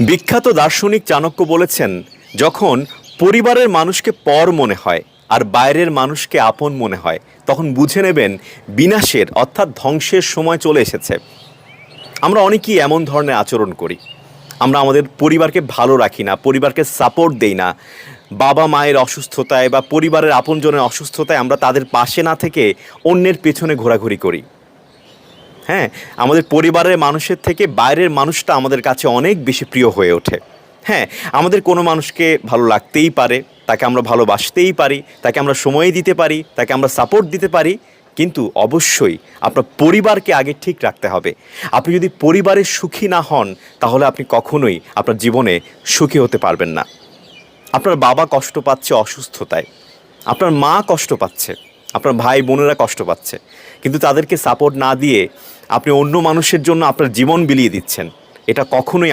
বিখ্যাত দার্শনিক চাণক্য বলেছেন, যখন পরিবারের মানুষকে পর মনে হয় আর বাইরের মানুষকে আপন মনে হয়, তখন বুঝে নেবেন বিনাশের অর্থাৎ ধ্বংসের সময় চলে এসেছে। আমরা অনেকেই এমন ধরনের আচরণ করি। আমরা আমাদের পরিবারকে ভালো রাখি না, পরিবারকে সাপোর্ট দেই না। বাবা মায়ের অসুস্থতায় বা পরিবারের আপনজনের অসুস্থতায় আমরা তাদের পাশে না থেকে অন্যের পেছনে ঘোরাঘুরি করি। হ্যাঁ আমাদের পরিবারের মানুষের থেকে বাইরের মানুষটা আমাদের কাছে অনেক বেশি প্রিয় হয়ে ওঠে। হ্যাঁ আমাদের কোনো মানুষকে ভালো লাগতেই পারে, তাকে আমরা ভালোবাসতেই পারি, তাকে আমরা সময় দিতে পারি, তাকে আমরা সাপোর্ট দিতে পারি, কিন্তু অবশ্যই আপনার পরিবারকে আগে ঠিক রাখতে হবে। আপনি যদি পরিবারের সুখী না হন, তাহলে আপনি কখনোই আপনার জীবনে সুখী হতে পারবেন না। আপনার বাবা কষ্ট পাচ্ছে অসুস্থতায়, আপনার মা কষ্ট পাচ্ছে। আপনার ভাই বোনেরা কষ্ট পাচ্ছে। কিন্তু তাদেরকে সাপোর্ট না দিয়ে আপনি অন্য মানুষের জন্য আপনার জীবন বিলিয়ে দিচ্ছেন। এটা কখনোই